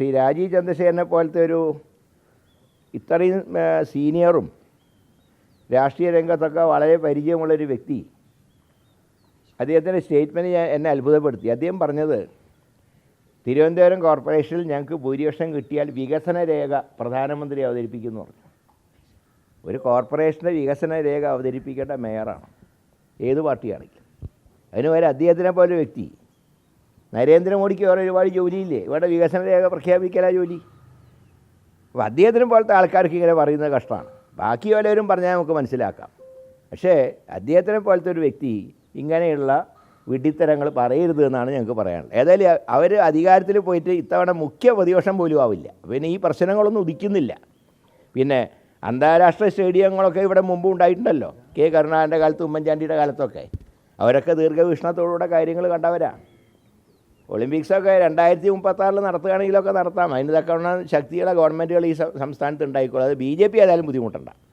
ശ്രീ രാജീവ് ചന്ദ്രശേഖരനെ പോലത്തെ ഒരു ഇത്രയും സീനിയറും രാഷ്ട്രീയ രംഗത്തൊക്കെ വളരെ പരിചയമുള്ളൊരു വ്യക്തി. അദ്ദേഹത്തിന്റെ സ്റ്റേറ്റ്മെന്റ് ഞാൻ എന്നെ അത്ഭുതപ്പെടുത്തി. അദ്ദേഹം പറഞ്ഞത് തിരുവനന്തപുരം കോർപ്പറേഷനിൽ ഞങ്ങൾക്ക് ഭൂരിപക്ഷം കിട്ടിയാൽ വികസന രേഖ പ്രധാനമന്ത്രി അവതരിപ്പിക്കുന്നു പറഞ്ഞു. ഒരു കോർപ്പറേഷന്റെ വികസന രേഖ അവതരിപ്പിക്കേണ്ട മേയറാണ്. ഏത് പാർട്ടിയാണെങ്കിലും. അതിന് വരെ അദ്ദേഹത്തിനെ പോലെ വ്യക്തി നരേന്ദ്രമോദിക്ക് വേറെ ഒരുപാട് ജോലിയില്ലേ? ഇവിടെ വികസന രേഖ പ്രഖ്യാപിക്കലാ ജോലി. അപ്പോൾ അദ്ദേഹത്തിനെ പോലത്തെ ആൾക്കാർക്ക് ഇങ്ങനെ പറയുന്നത് കഷ്ടമാണ്. ബാക്കി വല്ലവരും പറഞ്ഞാൽ നമുക്ക് മനസ്സിലാക്കാം. പക്ഷേ അദ്ദേഹത്തിനെ പോലത്തെ ഒരു വ്യക്തി ഇങ്ങനെയുള്ള വിഡിത്തരങ്ങൾ പറയരുത് എന്നാണ് ഞങ്ങൾക്ക് പറയാനുള്ളത്. ഏതായാലും അവർ അധികാരത്തിൽ പോയിട്ട് ഇത്തവണ മുഖ്യ പ്രതിപക്ഷം പോലും ആവില്ല. പിന്നെ ഈ പ്രശ്നങ്ങളൊന്നും ഉദിക്കുന്നില്ല. പിന്നെ അന്താരാഷ്ട്ര സ്റ്റേഡിയങ്ങളൊക്കെ ഇവിടെ മുമ്പ് ഉണ്ടായിട്ടുണ്ടല്ലോ. കെ കരുണാകരന്റെ കാലത്ത് ഉമ്മൻചാണ്ടിയുടെ കാലത്തൊക്കെ. അവരൊക്കെ ദീർഘവീക്ഷണത്തോടുകൂടെ കാര്യങ്ങൾ കണ്ടവരാ. ഒളിമ്പിക്സൊക്കെ രണ്ടായിരത്തി മുപ്പത്താറിൽ നടത്തുകയാണെങ്കിലൊക്കെ നടത്താം. അതിന് തക്കവണ്ണം ശക്തിയുള്ള ഗവൺമെന്റുകൾ ഈ സംസ്ഥാനത്ത് ഉണ്ടായിക്കോളും. അത് ബി ജെ പി ഏതായാലും ബുദ്ധിമുട്ടുണ്ടാകും